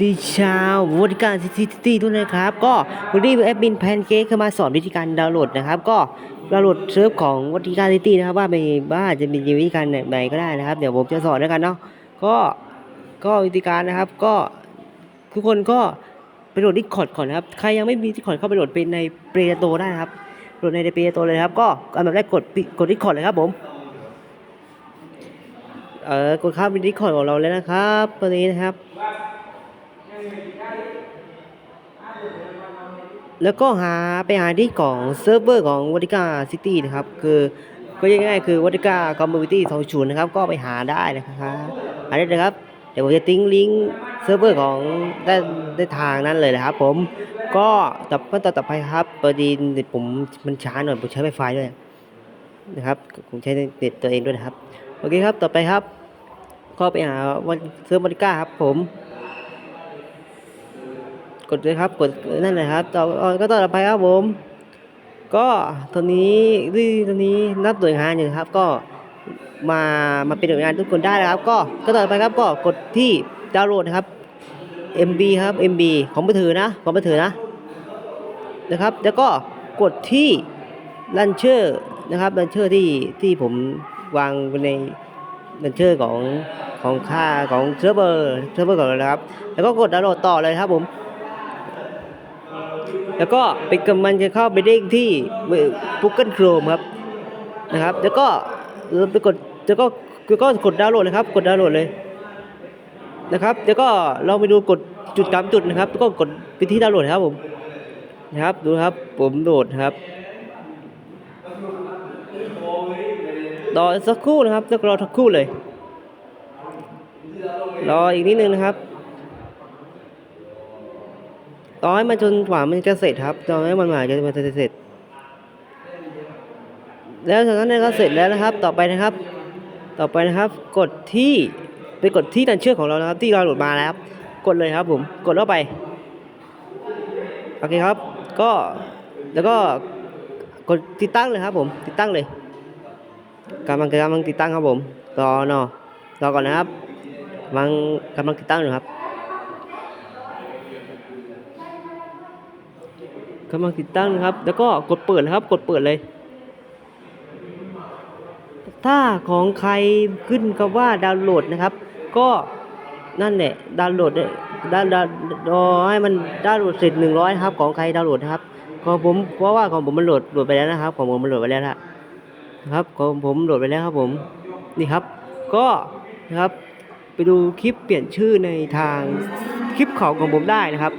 ดีชาวบริการซิตี้ตี้ด้วยนะครับ ก็วันนี้แอดมินแพนเค้กเข้ามาสอนวิธีการดาวน์โหลดนะครับ ก็ดาวน์โหลดเซิร์ฟของบริการซิตี้นะครับ ว่าไม่ว่าจะมีวิธีการไหนก็ได้นะครับ เดี๋ยวผมจะสอนแล้วกันเนาะก็ก็วิธีการนะครับ ก็ทุกคนก็ไปโหลดดิคอร์ดก่อนนะครับ ใครยังไม่มีดิคอร์ดเข้าไปโหลดเป็นในเปรโตได้นะครับโหลดในเปรโตเลยครับ ก็อันดับแรกกดปิกดดิคอร์ดเลยครับผมเออกดเข้าไปดิคอร์ดของเราแล้วนะครับตอนนี้นะครับ แล้วก็หาไปหาที่ของเซิร์ฟเวอร์ของวัติกาซิตี้นะครับ คือก็ง่ายๆคือวัติกาคอมมูนิตี้สองศูนย์นะครับ ก็ไปหาได้นะครับหาได้เลยครับ เดี๋ยวผมจะทิ้งลิงก์เซิร์ฟเวอร์ของได้ได้ทางนั้นเลยนะครับผม ก็ต่อขั้นตอนต่อไปครับพอดีเน็ตผมมันช้าหน่อยผมใช้ไฟฟ้าด้วยนะครับ ผมใช้เน็ตตัวเองด้วยนะครับ โอเคครับ ต่อไปครับ ก็ไปหาวันเซิร์ฟวัติกาครับผม กดเลยครับ กดนั่นเลยครับต่อก็ต่อไปครับผม ก็ตอนนี้ที่ตอนนี้นับหน่วยงานอยู่ครับ ก็มามาเป็นหน่วยงานทุกคนได้แล้วครับ ก็ก็ต่อไปครับก็กดที่ดาวน์โหลดนะครับ MB ครับ MB ของมือถือนะของมือถือนะนะครับ แล้วก็กดที่ลันเชอร์นะครับลันเชอร์ที่ที่ผมวางไว้ในลันเชอร์ของของค่าของเซิร์ฟเวอร์เซิร์ฟเวอร์ก่อนนะครับ แล้วก็กดดาวน์โหลดต่อเลยครับผม แล้วก็ไปกำมันจะเข้าไปเด้งที่ Google Chrome ครับนะครับ แล้วก็ไปกดแล้วก็ก็กดดาวน์โหลดเลยครับ กดดาวน์โหลดเลยนะครับแล้วก็เราไปดูกดจุดตามจุดนะครับแล้วก็กดไปที่ดาวน์โหลดครับผมนะครับดูครับผมโหลดครับรอสักครู่นะครับต้องรอสักครู่เลย รออีกนิดนึงนะครับ ต่อให้มันจนกว่ามันจะเสร็จครับต่อให้มันหมายจะมันจะเสร็จ แล้วจากนั้นก็เสร็จแล้วนะครับ ต่อไปนะครับ ต่อไปนะครับ กดที่ไปกดที่ดันเชือกของเรานะครับ ที่เราโหลดมาแล้วครับ กดเลยครับผมกดเข้าไปโอเคครับ ก็แล้วก็กดติดตั้งเลยครับผม ติดตั้งเลยกำลังกำลังติดตั้งครับผมรอเนาะรอก่อนนะครับกำลังกำลังติดตั้งอยู่ครับ กำลังติดตั้งนะครับ แล้วก็กดเปิดนะครับ กดเปิดเลย ถ้าของใครขึ้นคำว่าดาวน์โหลดนะครับ ก็นั่นแหละดาวน์โหลดเนี่ยดาวดาวรอให้มันดาวน์โหลดเสร็จหนึ่งร้อยครับ ของใครดาวน์โหลดนะครับของผมเพราะว่าของผมมันโหลดโหลดไปแล้วนะครับ ของผมมันโหลดไปแล้วนะครับของผมโหลดไปแล้วครับผมนี่ครับ ก็นะครับไปดูคลิปเปลี่ยนชื่อในทางคลิปของของผมได้นะครับ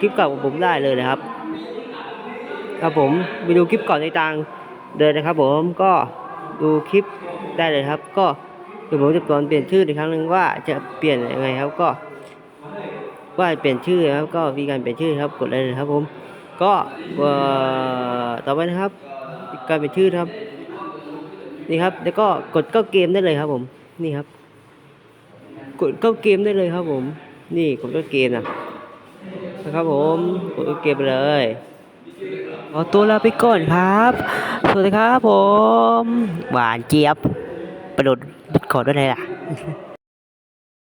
คลิปเก่าของผมได้เลยนะครับ ครับผมไปดูคลิปก่อนในทางเดินนะครับ ผมก็ดูคลิปได้เลยครับ ก็เดี๋ยวผมจะก่อนเปลี่ยนชื่ออีกครั้งหนึ่งว่าจะเปลี่ยนยังไงครับก็ว่าเปลี่ยนชื่อครับก็มีการเปลี่ยนชื่อครับกดเลยครับ ผม ก็ต่อไปนะครับ การเปลี่ยนชื่อครับ นี่ครับ แล้วก็กดเข้าเกมได้เลยครับ ผมนี่ครับ กดเข้าเกมได้เลยครับ ผม นี่กดเข้าเกมนะนะครับผมกดเข้าเกมไปเลย ขอตัวลาไปก่อนครับ สวัสดีครับผม หวานเจี๊ยบ ประโดดบิดขอด้วยไงล่ะ